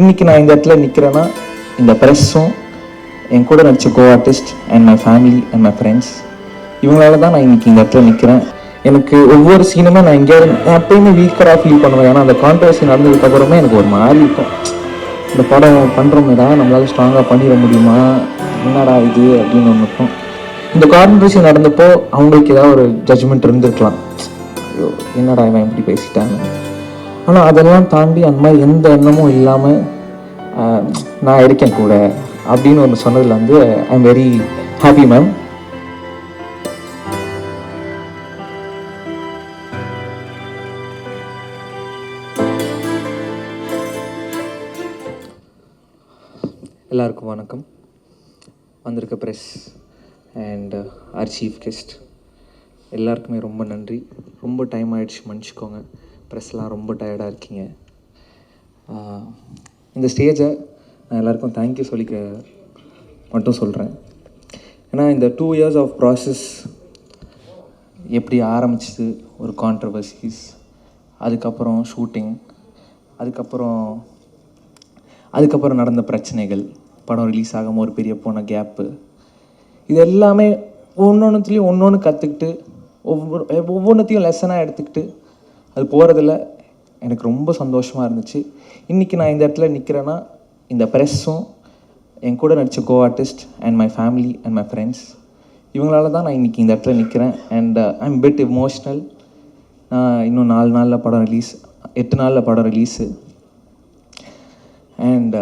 இன்னைக்கு நான் இந்த இடத்துல நிற்கிறேன்னா இந்த ப்ரெஸ்ஸும் என் கூட நடிச்ச co artist and my family and my friends இவங்களால தான் நான் இன்றைக்கி இந்த இடத்துல நிற்கிறேன் எனக்கு ஒவ்வொரு சீனுமே நான் எங்கேயாவது நான் எப்பயுமே வீக்கராக ஃபீல் பண்ணுவேன். ஏன்னா அந்த கான்ட்ரவர்சி நடந்ததுக்கப்புறமே எனக்கு ஒரு மாதிரி இருக்கும். இந்த படம் பண்ணுறோமேடா நம்மளால ஸ்ட்ராங்காக பண்ணிட முடியுமா? என்னடா இது அப்படின்னு ஒன்று இருக்கும். இந்த கான்ட்ரவர்சி நடந்தப்போ அவங்களுக்கு ஏதாவது ஒரு ஜட்ஜ்மெண்ட் இருந்திருக்கலாம். ஐயோ என்னடா இவன் இப்படி பேசிட்டாங்க ஆனால் அதெல்லாம் தாண்டி அந்த மாதிரி எந்த எண்ணமும் இல்லாமல் நான் இருக்கேன் கூட அப்படின்னு ஒன்று சொன்னதில் வந்து I am very happy ma'am எல்லாருக்கும் வணக்கம். வந்திருக்க press and our chief guest எல்லாருக்குமே ரொம்ப நன்றி. ரொம்ப டைம் ஆயிடுச்சு மன்னிச்சிக்கோங்க. ப்ரெஸ்லாம் ரொம்ப டயர்டாக இருக்கீங்க. இந்த ஸ்டேஜை நான் எல்லாருக்கும் தேங்க்யூ சொல்லிக்க மட்டும் சொல்கிறேன் ஏன்னா இந்த டூ இயர்ஸ் ஆஃப் ப்ராசஸ் எப்படி ஆரம்பிச்சது ஒரு கான்ட்ரவர்சிஸ் அதுக்கப்புறம் ஷூட்டிங் அதுக்கப்புறம் அதுக்கப்புறம் நடந்த பிரச்சனைகள் படம் ரிலீஸ் ஆகாமல் ஒரு பெரிய போன கேப்பு இது எல்லாமே ஒன்றொன்றுத்துலேயும் ஒன்று ஒன்று கற்றுக்கிட்டு ஒவ்வொரு ஒவ்வொன்றத்தையும் லெசனாக எடுத்துக்கிட்டு அது போகிறதுல எனக்கு ரொம்ப சந்தோஷமாக இருந்துச்சு. இன்றைக்கி நான் இந்த இடத்துல நிற்கிறேன்னா இந்த ப்ரெஸ்ஸும் என் கூட நடித்த co artist and my family and my friends இவங்களால தான் நான் இன்றைக்கி இந்த இடத்துல நிற்கிறேன் and I am bit emotional நான் இன்னும் நாலு நாளில் படம் ரிலீஸ் எட்டு நாளில் படம் ரிலீஸு அண்ட்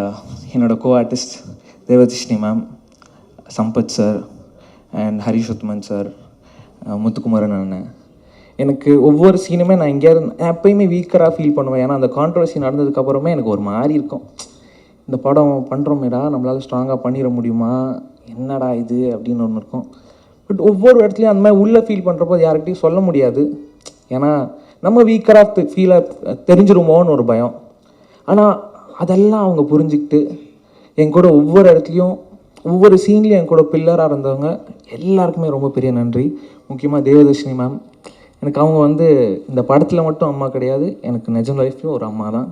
என்னோடய co artist தேவதிஷ்ணி ma'am Sampath sir and Harish Uthaman sir Muthukumaran அண்ணன். எனக்கு ஒவ்வொரு சீனுமே நான் எங்கேயாவது நான் எப்பயுமே வீக்கராக ஃபீல் பண்ணுவேன். ஏன்னா அந்த கான்ட்ரவர்சி நடந்ததுக்கப்புறமே எனக்கு ஒரு மாதிரி இருக்கும். இந்த படம் பண்ணுறோமேடா நம்மளால் ஸ்ட்ராங்காக பண்ணிட முடியுமா? என்னடா இது? அப்படின்னு ஒன்று இருக்கும். பட் ஒவ்வொரு இடத்துலையும் அந்த மாதிரி உள்ளே ஃபீல் பண்ணுறப்போ யார்கிட்டையும் சொல்ல முடியாது. ஏன்னா நம்ம வீக்கராக ஃபீலாக தெரிஞ்சிருமோன்னு ஒரு பயம். ஆனால் அதெல்லாம் அவங்க புரிஞ்சுக்கிட்டு என் கூட ஒவ்வொரு இடத்துலையும் ஒவ்வொரு சீன்லேயும் என் கூட பில்லராக இருந்தவங்க எல்லாருக்குமே ரொம்ப பெரிய நன்றி. முக்கியமாக தேவதர்ஷினி மேம் எனக்கு அவங்க வந்து இந்த படத்தில் மட்டும் அம்மா கிடையாது. எனக்கு நிஜம் லைஃப்லேயும் ஒரு அம்மா தான்.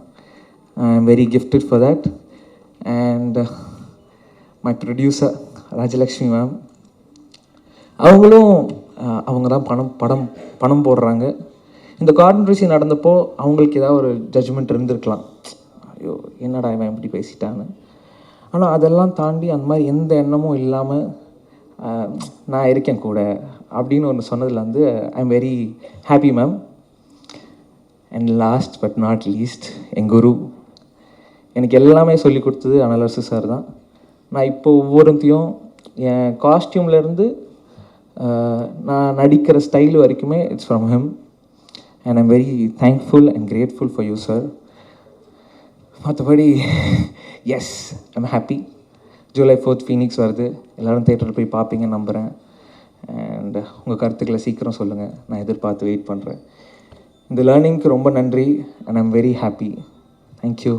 I am very gifted for that and my producer Rajalakshmi ma'am அவங்களும் uh, அவங்க தான் பணம் படம் பணம் போடுறாங்க. இந்த கான்ட்ரவர்சி நடந்தப்போ அவங்களுக்கு ஏதாவது ஒரு ஜட்ஜ்மெண்ட் இருந்திருக்கலாம். ஐயோ என்னடா இவன் இப்படி பேசிட்டான்னு. ஆனால் அதெல்லாம் தாண்டி அந்த மாதிரி எந்த எண்ணமும் இல்லாமல் uh, நான் இருக்கேன் கூட. அப்படின்னு ஒன்று சொன்னதில் வந்து I am very happy ma'am and last but not least என் குரு. எனக்கு எல்லாமே சொல்லி கொடுத்தது அனலரசு சார் தான். நான் இப்போ ஒவ்வொருத்தையும் என் காஸ்டியூம்லேருந்து நான் நடிக்கிற ஸ்டைல் வரைக்குமே it's from him and I'm very thankful and grateful for you sir மற்றபடி yes I'm happy July fourth Phoenix வருது. எல்லோரும் தேட்டரில் போய் பார்ப்பீங்கன்னு நம்புகிறேன் அண்ட் உங்கள் கருத்துக்களை சீக்கிரம் சொல்லுங்கள் நான் எதிர்பார்த்து வெயிட் பண்ணுறேன் இந்த லேர்னிங்க்கு ரொம்ப நன்றி and I'm very happy thank you